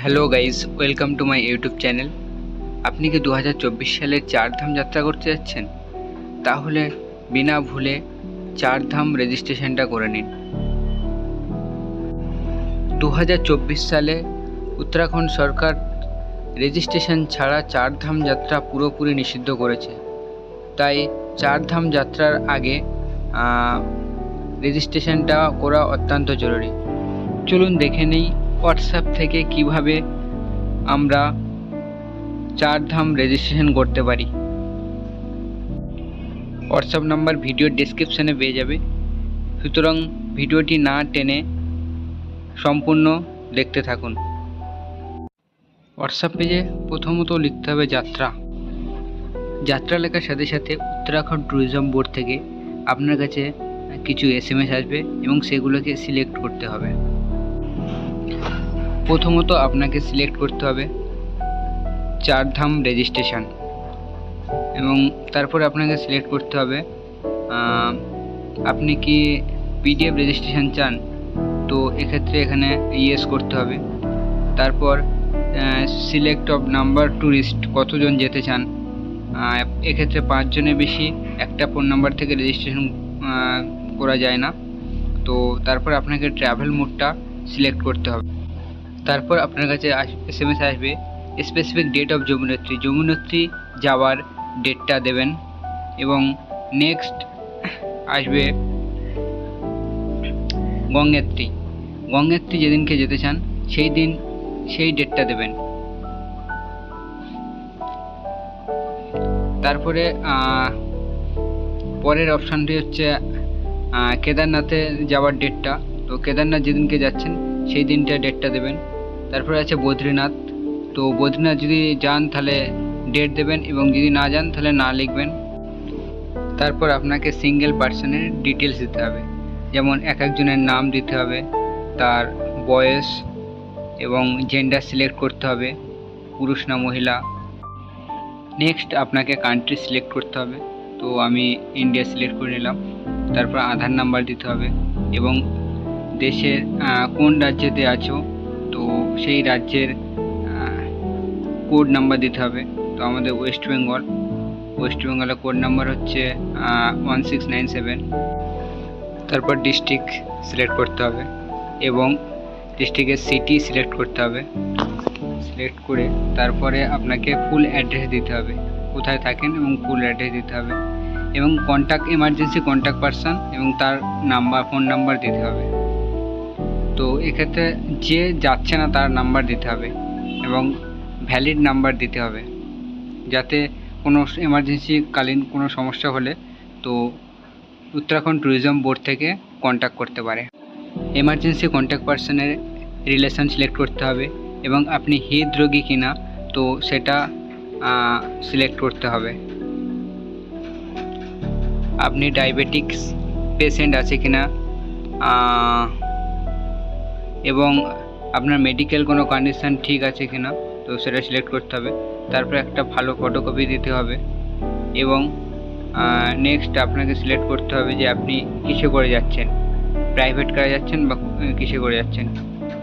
Hello guys, welcome to my YouTube channel. আপনি কি দু সালের চারধাম যাত্রা করতে যাচ্ছেন? তাহলে বিনা ভুলে চারধাম রেজিস্ট্রেশনটা করে নিন। দু হাজার চব্বিশ সালে উত্তরাখণ্ড সরকার রেজিস্ট্রেশন ছাড়া চারধাম যাত্রা পুরোপুরি নিষিদ্ধ করেছে। তাই চারধাম যাত্রার আগে রেজিস্ট্রেশনটা করা অত্যন্ত জরুরি। চলুন দেখে নেই হোয়াটসঅ্যাপ থেকে কীভাবে আমরা চারধাম রেজিস্ট্রেশন করতে পারি? হোয়াটসঅ্যাপ নাম্বার ভিডিও ডেসক্রিপশানে পেয়ে যাবে। সুতরাং ভিডিওটি না টেনে সম্পূর্ণ দেখতে থাকুন। হোয়াটসঅ্যাপ পেজে প্রথমত লিখতে হবে যাত্রা। যাত্রা লেখার সাথে সাথে উত্তরাখণ্ড ট্যুরিজম বোর্ড থেকে আপনার কাছে কিছু এস আসবে এবং সেগুলোকে সিলেক্ট করতে হবে। প্রথমত আপনাকে সিলেক্ট করতে হবে চারধাম রেজিস্ট্রেশন এবং তারপর আপনাকে সিলেক্ট করতে হবে আপনি কি পিডিএফ রেজিস্ট্রেশন চান, তো এক্ষেত্রে এখানে ইয়েস করতে হবে। তারপর সিলেক্ট অফ নাম্বার ট্যুরিস্ট কতজন যেতে চান এক্ষেত্রে পাঁচজনের বেশি, একটা ফোন নাম্বার থেকে রেজিস্ট্রেশন করা যায় না। তো তারপর আপনাকে ট্রাভেল মোডটা সিলেক্ট করতে হবে। তারপর আপনার কাছে এস এম এস আসবে specific date of Yamunotri. Yamunotri যাওয়ার ডেটটা দেবেন এবং নেক্সট আসবে গঙ্গোত্রী। গঙ্গোত্রী যেদিনকে যেতে চান, সেই দিন, সেই ডেটটা দেবেন। তারপরে পরের অপশানটি হচ্ছে কেদারনাথে যাওয়ার ডেটটা তো কেদারনাথ যেদিনকে যাচ্ছেন সেই দিনটা ডেটটা দেবেন। তারপরে আছে বদ্রীনাথ। তো বদ্রীনাথ যদি যান তাহলে ডেট দেবেন এবং যদি না যান তাহলে না লিখবেন। তারপর আপনাকে সিঙ্গেল পার্সনের ডিটেলস দিতে হবে। যেমন এক একজনের নাম দিতে হবে, তার বয়স এবং জেন্ডার সিলেক্ট করতে হবে, পুরুষ না মহিলা। নেক্সট আপনাকে কান্ট্রি সিলেক্ট করতে হবে। তো আমি ইন্ডিয়া সিলেক্ট করে নিলাম। তারপর আধার নাম্বার দিতে হবে এবং দেশের কোন রাজ্যেতে আছো? তো সেই রাজ্যের কোড নাম্বার দিতে হবে। তো আমাদের ওয়েস্ট বেঙ্গল ওয়েস্ট বেঙ্গলের কোড নাম্বার হচ্ছে ওয়ান সিক্স নাইন সেভেন তারপর ডিস্ট্রিক্ট সিলেক্ট করতে হবে এবং ডিস্ট্রিক্টের সিটি সিলেক্ট করতে হবে। সিলেক্ট করে তারপরে আপনাকে ফুল অ্যাড্রেস দিতে হবে। কোথায় থাকেন এবং ফুল অ্যাড্রেস দিতে হবে। এবং কন্ট্যাক্ট এমার্জেন্সি কন্ট্যাক্ট পারসন এবং তার নাম্বার ফোন নাম্বার দিতে হবে। তো এক্ষেত্রে যে যাচ্ছে না তার নাম্বার দিতে হবে এবং ভ্যালিড নাম্বার দিতে হবে। যাতে কোনো এমার্জেন্সি কালীন কোনো সমস্যা হলে তো উত্তরাখণ্ড ট্যুরিজম বোর্ড থেকে কন্ট্যাক্ট করতে পারে। এমার্জেন্সি কন্ট্যাক্ট পার্সনের রিলেশন সিলেক্ট করতে হবে এবং আপনি হৃদরোগী কিনা তো সেটা সিলেক্ট করতে হবে। আপনি ডায়াবেটিক্স পেশেন্ট আছে কিনা এবং আপনার মেডিকেল কোনো কন্ডিশন ঠিক আছে কিনা, তো সেটা সিলেক্ট করতে হবে। তারপর একটা ভালো ফটোকপি দিতে হবে এবং নেক্সট আপনাকে সিলেক্ট করতে হবে যে আপনি কিসে করে যাচ্ছেন। প্রাইভেট কারে যাচ্ছেন বা কিসে করে যাচ্ছেন?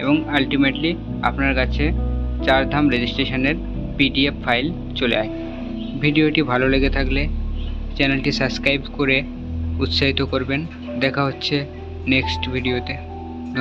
এবং আলটিমেটলি আপনার কাছে চারধাম রেজিস্ট্রেশনের পিডিএফ ফাইল চলে আয়। ভিডিওটি ভালো লেগে থাকলে চ্যানেলটি সাবস্ক্রাইব করে উৎসাহিত করবেন। দেখা হচ্ছে নেক্সট ভিডিওতে